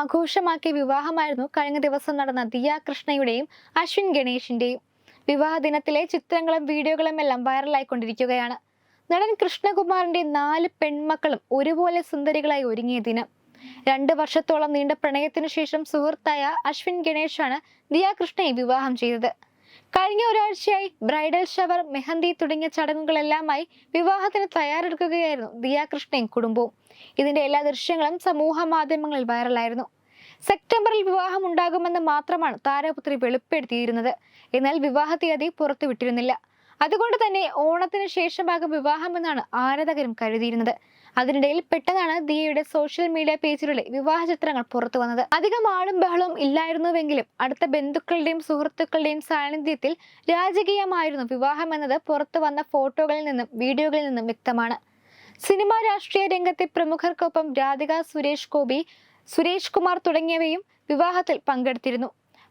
ആഘോഷമാക്കിയ വിവാഹമായിരുന്നു. കഴിഞ്ഞ ദിവസം നടന്ന ദിയ കൃഷ്ണയുടെയും അശ്വിൻ ഗണേഷിന്റെയും വിവാഹ ദിനത്തിലെ ചിത്രങ്ങളും വീഡിയോകളും എല്ലാം വൈറലായിക്കൊണ്ടിരിക്കുകയാണ്. നടൻ കൃഷ്ണകുമാറിന്റെ നാല് പെൺമക്കളും ഒരുപോലെ സുന്ദരികളായി ഒരുങ്ങിയ ദിനം. രണ്ട് വർഷത്തോളം നീണ്ട പ്രണയത്തിനു ശേഷം സുഹൃത്തായ അശ്വിൻ ഗണേഷാണ് ദിയ കൃഷ്ണയെ വിവാഹം ചെയ്തത്. കഴിഞ്ഞ ഒരാഴ്ചയായി ബ്രൈഡൽ ഷവർ മെഹന്തി തുടങ്ങിയ ചടങ്ങുകളെല്ലാമായി വിവാഹത്തിന് തയ്യാറെടുക്കുകയായിരുന്നു ദിയ കൃഷ്ണയും കുടുംബവും. ഇതിന്റെ എല്ലാ ദൃശ്യങ്ങളും സമൂഹ മാധ്യമങ്ങളിൽ വൈറലായിരുന്നു. സെപ്റ്റംബറിൽ വിവാഹം ഉണ്ടാകുമെന്ന് മാത്രമാണ് താരപുത്രി വെളിപ്പെടുത്തിയിരുന്നത്. എന്നാൽ വിവാഹ തീയതി പുറത്തുവിട്ടിരുന്നില്ല. അതുകൊണ്ട് തന്നെ ഓണത്തിന് ശേഷമാകും വിവാഹമെന്നാണ് ആരാധകരും കരുതിയിരുന്നത്. അതിനിടയിൽ പെട്ടെന്നാണ് ദിയയുടെ സോഷ്യൽ മീഡിയ പേജിലൂടെ വിവാഹ ചിത്രങ്ങൾ പുറത്തു വന്നത്. അധികം ആളും ബഹളവും ഇല്ലായിരുന്നുവെങ്കിലും അടുത്ത ബന്ധുക്കളുടെയും സുഹൃത്തുക്കളുടെയും സാന്നിധ്യത്തിൽ രാജകീയമായിരുന്നു വിവാഹം എന്നത് പുറത്തു വന്ന ഫോട്ടോകളിൽ നിന്നും വീഡിയോകളിൽ നിന്നും വ്യക്തമാണ്. സിനിമാ രാഷ്ട്രീയ രംഗത്തെ പ്രമുഖർക്കൊപ്പം രാധിക സുരേഷ് ഗോപി സുരേഷ് കുമാർ തുടങ്ങിയവയും വിവാഹത്തിൽ പങ്കെടുത്തിരുന്നു.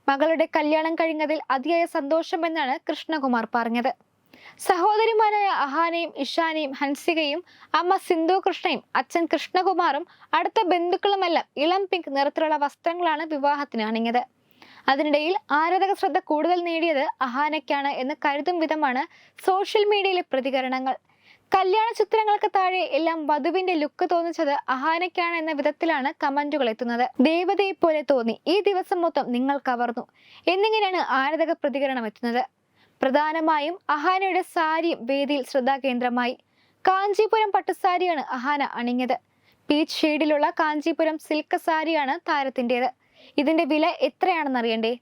മകളുടെ കല്യാണം കഴിഞ്ഞതിൽ അതിയായ സന്തോഷമെന്നാണ് കൃഷ്ണകുമാർ പറഞ്ഞത്. സഹോദരിമാരായ അഹാനയും ഇഷാനയും ഹൻസികയും അമ്മ സിന്ധു കൃഷ്ണയും അച്ഛൻ കൃഷ്ണകുമാറും അടുത്ത ബന്ധുക്കളുമെല്ലാം ഇളം പിങ്ക് നിറത്തിലുള്ള വസ്ത്രങ്ങളാണ് വിവാഹത്തിന് അണിഞ്ഞത്. അതിനിടയിൽ ആരാധക ശ്രദ്ധ കൂടുതൽ നേടിയത് അഹാനയ്ക്കാണ് എന്ന് കരുതും വിധമാണ് സോഷ്യൽ മീഡിയയിലെ പ്രതികരണങ്ങൾ. കല്യാണ ചിത്രങ്ങൾക്ക് താഴെ എല്ലാം വധുവിന്റെ ലുക്ക് തോന്നിച്ചത് അഹാനയ്ക്കാണ് എന്ന വിധത്തിലാണ് കമന്റുകൾ എത്തുന്നത്. ദേവതയെ പോലെ തോന്നി. ഈ ദിവസം മൊത്തം നിങ്ങൾ കവർന്നു. എന്നിങ്ങനെയാണ് ആരാധക പ്രതികരണം എത്തുന്നത്. പ്രധാനമായും അഹാനയുടെ സാരിയും വേദിയിൽ ശ്രദ്ധാകേന്ദ്രമായി. കാഞ്ചീപുരം പട്ടുസാരിയാണ് അഹാന അണിഞ്ഞത്. പീച്ച് ഷെയ്ഡിലുള്ള കാഞ്ചീപുരം സിൽക്ക് സാരിയാണ് താരത്തിന്റെത്. ഇതിന്റെ വില എത്രയാണെന്ന് അറിയണ്ടേ?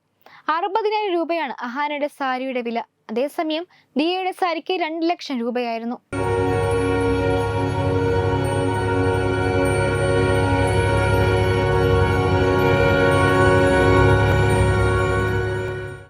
അറുപതിനായിരം രൂപയാണ് അഹാനയുടെ സാരിയുടെ വില. അതേസമയം ദിയയുടെ സാരിക്ക് രണ്ട് ലക്ഷം രൂപയായിരുന്നു.